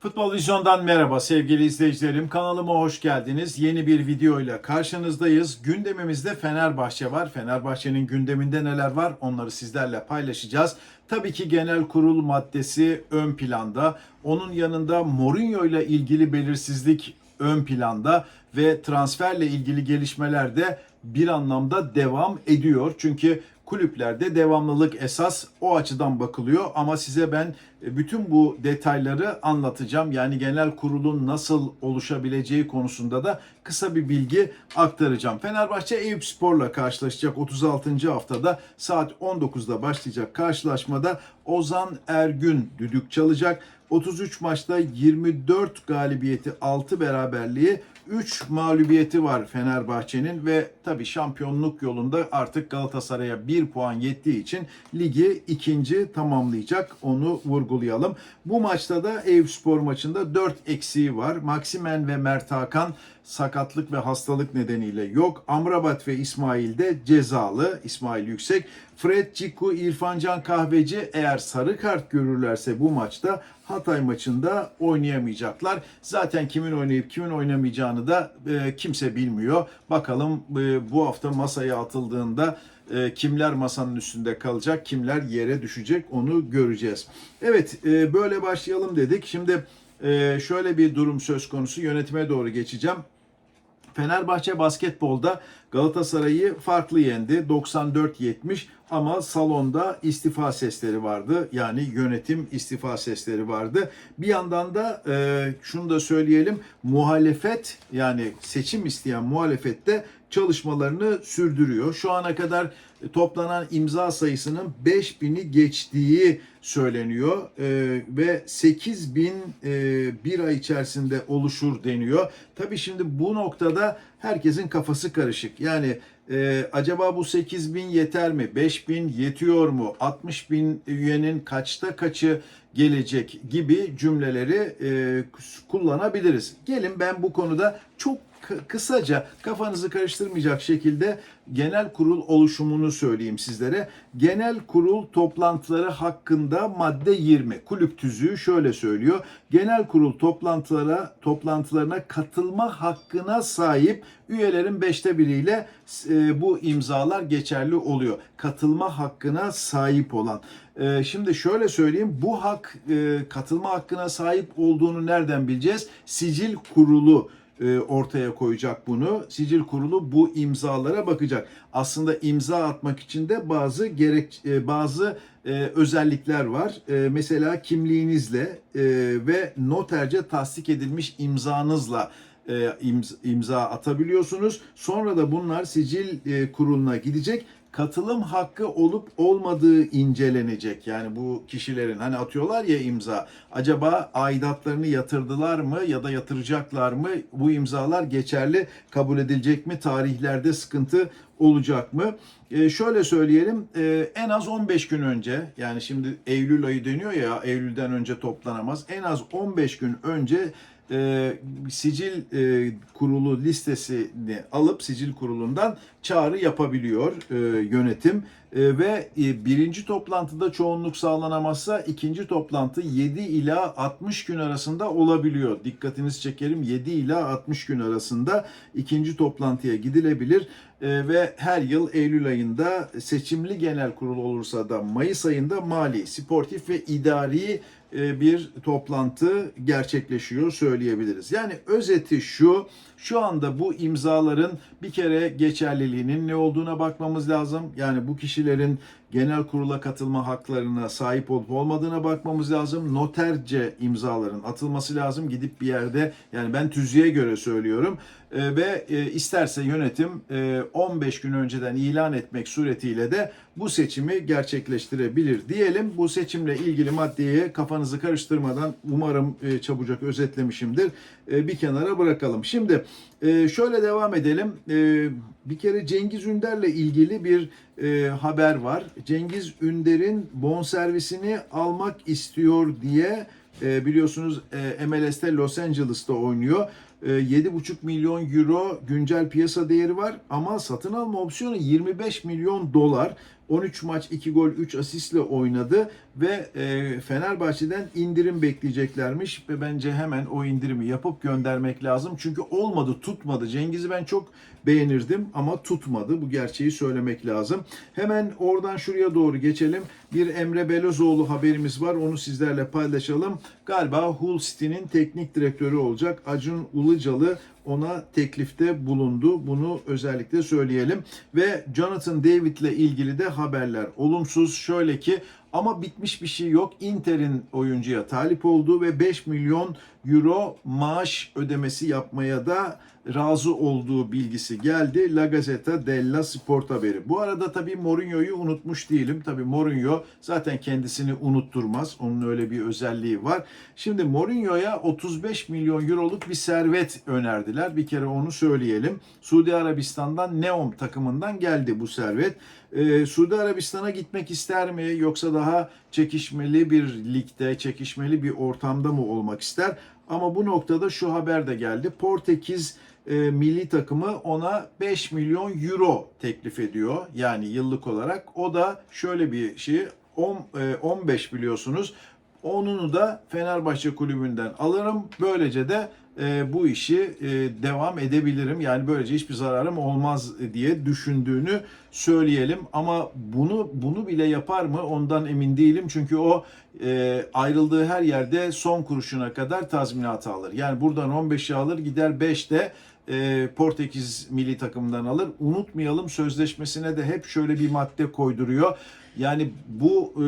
futbol vizyon Futbol Vizyon'dan merhaba sevgili izleyicilerim. Kanalıma hoş geldiniz. Yeni bir videoyla karşınızdayız. Gündemimizde Fenerbahçe var. Fenerbahçe'nin gündeminde neler var onları sizlerle paylaşacağız. Tabii ki genel kurul maddesi ön planda. Onun yanında Mourinho ile ilgili belirsizlik ön planda ve transferle ilgili gelişmeler de bir anlamda devam ediyor. Çünkü kulüplerde devamlılık esas o açıdan bakılıyor ama size ben e, bütün bu detayları anlatacağım. Yani genel kurulun nasıl oluşabileceği konusunda da kısa bir bilgi aktaracağım. Fenerbahçe Eyüp Spor'la karşılaşacak 36. haftada saat 19'da başlayacak karşılaşmada Ozan Ergün düdük çalacak. 33 maçta 24 galibiyeti, 6 beraberliği, 3 mağlubiyeti var Fenerbahçe'nin ve tabii şampiyonluk yolunda artık Galatasaray'a 1 puan yettiği için ligi ikinci tamamlayacak. Onu vurgulayalım. Bu maçta da Eyüpspor maçında 4 eksiği var. Maksimen ve Mert Hakan sakatlık ve hastalık nedeniyle yok. Amrabat ve İsmail de cezalı. İsmail Yüksek. Fred Ciku, İrfancan Kahveci eğer sarı kart görürlerse bu maçta Hatay maçında oynayamayacaklar. Zaten kimin oynayıp kimin oynamayacağını da e, kimse bilmiyor. Bakalım e, bu hafta masaya atıldığında e, kimler masanın üstünde kalacak, kimler yere düşecek onu göreceğiz. Evet e, böyle başlayalım dedik. Şimdi e, şöyle bir durum söz konusu yönetime doğru geçeceğim. Fenerbahçe basketbolda Galatasaray'ı farklı yendi. 94-70 ama salonda istifa sesleri vardı. Yani yönetim istifa sesleri vardı. Bir yandan da e, şunu da söyleyelim. Muhalefet yani seçim isteyen muhalefette çalışmalarını sürdürüyor. Şu ana kadar toplanan imza sayısının 5000'i geçtiği söyleniyor ee, ve 8000 e, bir ay içerisinde oluşur deniyor. Tabii şimdi bu noktada herkesin kafası karışık. Yani e, acaba bu 8000 yeter mi? 5000 yetiyor mu? 60 bin üyenin kaçta kaçı gelecek gibi cümleleri e, kullanabiliriz. Gelin ben bu konuda çok kısaca kafanızı karıştırmayacak şekilde genel kurul oluşumunu söyleyeyim sizlere. Genel kurul toplantıları hakkında madde 20 kulüp tüzüğü şöyle söylüyor. Genel kurul toplantılara toplantılarına katılma hakkına sahip üyelerin beşte biriyle e, bu imzalar geçerli oluyor. Katılma hakkına sahip olan. E, şimdi şöyle söyleyeyim bu hak e, katılma hakkına sahip olduğunu nereden bileceğiz? Sicil kurulu ortaya koyacak bunu. Sicil kurulu bu imzalara bakacak. Aslında imza atmak için de bazı gerek e, bazı e, özellikler var. E, mesela kimliğinizle e, ve noterce tasdik edilmiş imzanızla e, imz- imza atabiliyorsunuz. Sonra da bunlar sicil e, kuruluna gidecek katılım hakkı olup olmadığı incelenecek. Yani bu kişilerin hani atıyorlar ya imza. Acaba aidatlarını yatırdılar mı ya da yatıracaklar mı? Bu imzalar geçerli kabul edilecek mi? Tarihlerde sıkıntı olacak mı? Ee, şöyle söyleyelim e, en az 15 gün önce yani şimdi Eylül ayı deniyor ya Eylül'den önce toplanamaz. En az 15 gün önce e, sicil e, kurulu listesini alıp sicil kurulundan çağrı yapabiliyor e, yönetim E, ve e, birinci toplantıda çoğunluk sağlanamazsa ikinci toplantı 7 ila 60 gün arasında olabiliyor. Dikkatinizi çekerim 7 ila 60 gün arasında ikinci toplantıya gidilebilir E, ve her yıl Eylül ayında seçimli genel kurul olursa da Mayıs ayında mali, sportif ve idari bir toplantı gerçekleşiyor söyleyebiliriz. Yani özeti şu, şu anda bu imzaların bir kere geçerliliğinin ne olduğuna bakmamız lazım. Yani bu kişilerin genel kurula katılma haklarına sahip olup olmadığına bakmamız lazım. Noterce imzaların atılması lazım. Gidip bir yerde yani ben tüzüğe göre söylüyorum E, ve e, isterse yönetim e, 15 gün önceden ilan etmek suretiyle de bu seçimi gerçekleştirebilir diyelim. Bu seçimle ilgili maddeye kafanız kafanızı karıştırmadan umarım e, çabucak özetlemişimdir. E, bir kenara bırakalım. Şimdi e, şöyle devam edelim. E, bir kere Cengiz Ünder'le ilgili bir e, haber var. Cengiz Ünder'in bonservisini almak istiyor diye e, biliyorsunuz e, MLS'te Los Angeles'ta oynuyor. E, 7,5 milyon euro güncel piyasa değeri var ama satın alma opsiyonu 25 milyon dolar. 13 maç 2 gol 3 asistle oynadı ve e, Fenerbahçe'den indirim bekleyeceklermiş ve bence hemen o indirimi yapıp göndermek lazım. Çünkü olmadı tutmadı. Cengiz'i ben çok beğenirdim ama tutmadı. Bu gerçeği söylemek lazım. Hemen oradan şuraya doğru geçelim. Bir Emre Belözoğlu haberimiz var. Onu sizlerle paylaşalım. Galiba Hull City'nin teknik direktörü olacak. Acun Ilıcalı ona teklifte bulundu. Bunu özellikle söyleyelim. Ve Jonathan David'le ilgili de haberler olumsuz. Şöyle ki ama bitmiş bir şey yok. Inter'in oyuncuya talip olduğu ve 5 milyon euro maaş ödemesi yapmaya da razı olduğu bilgisi geldi. La Gazzetta della Sport haberi. Bu arada tabii Mourinho'yu unutmuş değilim. Tabii Mourinho zaten kendisini unutturmaz. Onun öyle bir özelliği var. Şimdi Mourinho'ya 35 milyon euroluk bir servet önerdiler. Bir kere onu söyleyelim. Suudi Arabistan'dan Neom takımından geldi bu servet. Ee, Suudi Arabistan'a gitmek ister mi yoksa daha çekişmeli bir ligde, çekişmeli bir ortamda mı olmak ister? Ama bu noktada şu haber de geldi. Portekiz e, milli takımı ona 5 milyon euro teklif ediyor. Yani yıllık olarak. O da şöyle bir şey 10, e, 15 biliyorsunuz. Onunu da Fenerbahçe kulübünden alırım. Böylece de e, bu işi e, devam edebilirim. Yani böylece hiçbir zararım olmaz diye düşündüğünü söyleyelim. Ama bunu bunu bile yapar mı ondan emin değilim. Çünkü o e, ayrıldığı her yerde son kuruşuna kadar tazminatı alır. Yani buradan 15'i alır gider 5 de e, Portekiz milli takımından alır. Unutmayalım sözleşmesine de hep şöyle bir madde koyduruyor. Yani bu e,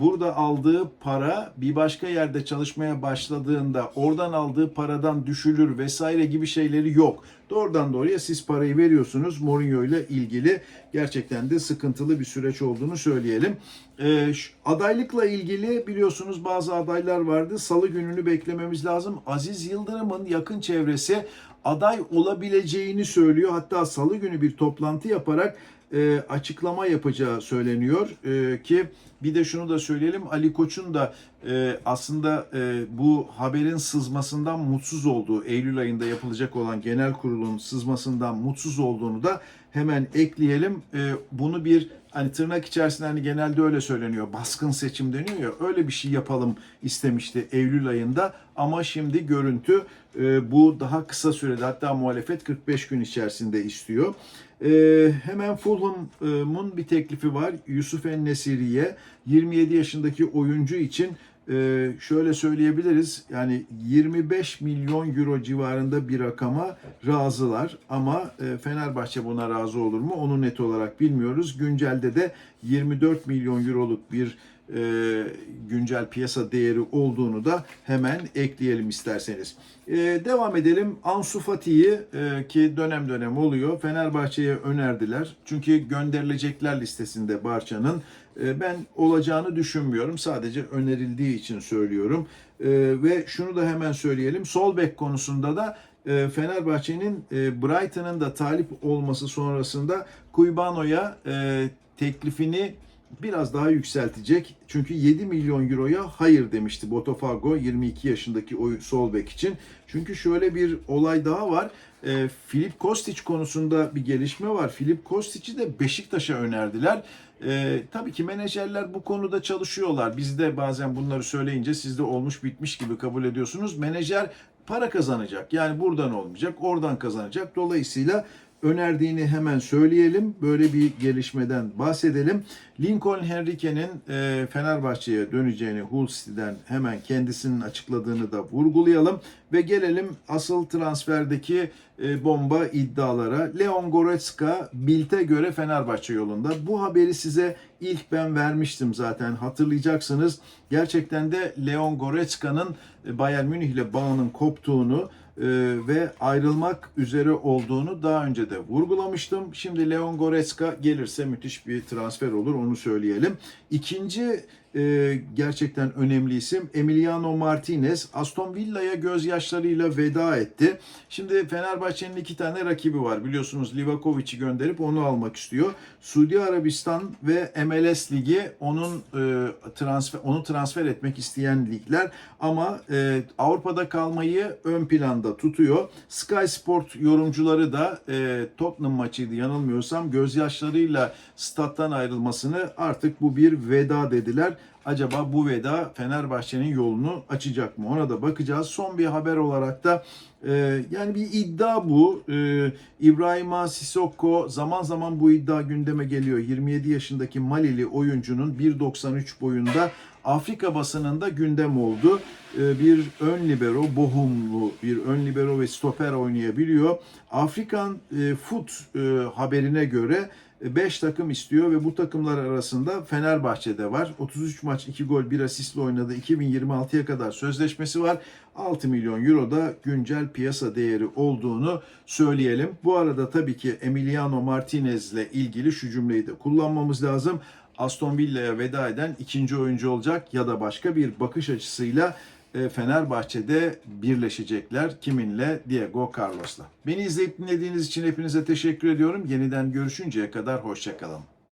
burada aldığı para bir başka yerde çalışmaya başladığında oradan aldığı paradan düşülür vesaire gibi şeyleri yok. Doğrudan doğruya siz parayı veriyorsunuz. Mourinho ile ilgili gerçekten de sıkıntılı bir süreç olduğunu söyleyelim. E, adaylıkla ilgili biliyorsunuz bazı adaylar vardı. Salı gününü beklememiz lazım. Aziz Yıldırım'ın yakın çevresi aday olabileceğini söylüyor. Hatta salı günü bir toplantı yaparak e, açıklama yapacağı söyleniyor E, ki bir de şunu da söyleyelim Ali Koç'un da e, aslında e, bu haberin sızmasından mutsuz olduğu Eylül ayında yapılacak olan genel kurulun sızmasından mutsuz olduğunu da hemen ekleyelim. E, bunu bir hani tırnak içerisinde hani genelde öyle söyleniyor baskın seçim deniyor ya öyle bir şey yapalım istemişti Eylül ayında ama şimdi görüntü e, bu daha kısa sürede hatta muhalefet 45 gün içerisinde istiyor. Ee, hemen Fulham'ın bir teklifi var. Yusuf En-Nesiri'ye 27 yaşındaki oyuncu için e, şöyle söyleyebiliriz. Yani 25 milyon euro civarında bir rakama razılar ama e, Fenerbahçe buna razı olur mu? Onu net olarak bilmiyoruz. Güncelde de 24 milyon euroluk bir e, güncel piyasa değeri olduğunu da hemen ekleyelim isterseniz. E, devam edelim. Ansu Fati'yi e, ki dönem dönem oluyor. Fenerbahçe'ye önerdiler. Çünkü gönderilecekler listesinde Barça'nın. E, ben olacağını düşünmüyorum. Sadece önerildiği için söylüyorum. E, ve şunu da hemen söyleyelim. Sol bek konusunda da e, Fenerbahçe'nin e, Brighton'ın da talip olması sonrasında Kuybano'ya e, teklifini biraz daha yükseltecek. Çünkü 7 milyon euroya hayır demişti Botafogo 22 yaşındaki o sol bek için. Çünkü şöyle bir olay daha var. E, Filip Kostic konusunda bir gelişme var. Filip Kostic'i de Beşiktaş'a önerdiler. E, tabii ki menajerler bu konuda çalışıyorlar. Biz de bazen bunları söyleyince siz de olmuş bitmiş gibi kabul ediyorsunuz. Menajer para kazanacak. Yani buradan olmayacak, oradan kazanacak. Dolayısıyla önerdiğini hemen söyleyelim. Böyle bir gelişmeden bahsedelim. Lincoln Henrique'nin e, Fenerbahçe'ye döneceğini Hull City'den hemen kendisinin açıkladığını da vurgulayalım. Ve gelelim asıl transferdeki e, bomba iddialara. Leon Goretzka Bildt'e göre Fenerbahçe yolunda. Bu haberi size ilk ben vermiştim zaten hatırlayacaksınız. Gerçekten de Leon Goretzka'nın e, Bayern Münih ile bağının koptuğunu ve ayrılmak üzere olduğunu daha önce de vurgulamıştım. Şimdi Leon Goretzka gelirse müthiş bir transfer olur onu söyleyelim. İkinci e, gerçekten önemli isim. Emiliano Martinez Aston Villa'ya gözyaşlarıyla veda etti. Şimdi Fenerbahçe'nin iki tane rakibi var. Biliyorsunuz Livakovic'i gönderip onu almak istiyor. Suudi Arabistan ve MLS Ligi onun e, transfer onu transfer etmek isteyen ligler ama e, Avrupa'da kalmayı ön planda tutuyor. Sky Sport yorumcuları da e, Tottenham maçıydı yanılmıyorsam gözyaşlarıyla stat'tan ayrılmasını artık bu bir veda dediler. Acaba bu veda Fenerbahçe'nin yolunu açacak mı? Ona da bakacağız. Son bir haber olarak da e, yani bir iddia bu. E, İbrahima Sissoko zaman zaman bu iddia gündeme geliyor. 27 yaşındaki Malili oyuncunun 1.93 boyunda Afrika basınında gündem oldu. E, bir ön libero, bohumlu bir ön libero ve stoper oynayabiliyor. Afrikan e, Foot e, haberine göre 5 takım istiyor ve bu takımlar arasında Fenerbahçe'de var. 33 maç 2 gol 1 asistle oynadı. 2026'ya kadar sözleşmesi var. 6 milyon euro da güncel piyasa değeri olduğunu söyleyelim. Bu arada tabii ki Emiliano Martinez ile ilgili şu cümleyi de kullanmamız lazım. Aston Villa'ya veda eden ikinci oyuncu olacak ya da başka bir bakış açısıyla e, Fenerbahçe'de birleşecekler. Kiminle? Diego Carlos'la. Beni izleyip dinlediğiniz için hepinize teşekkür ediyorum. Yeniden görüşünceye kadar hoşçakalın.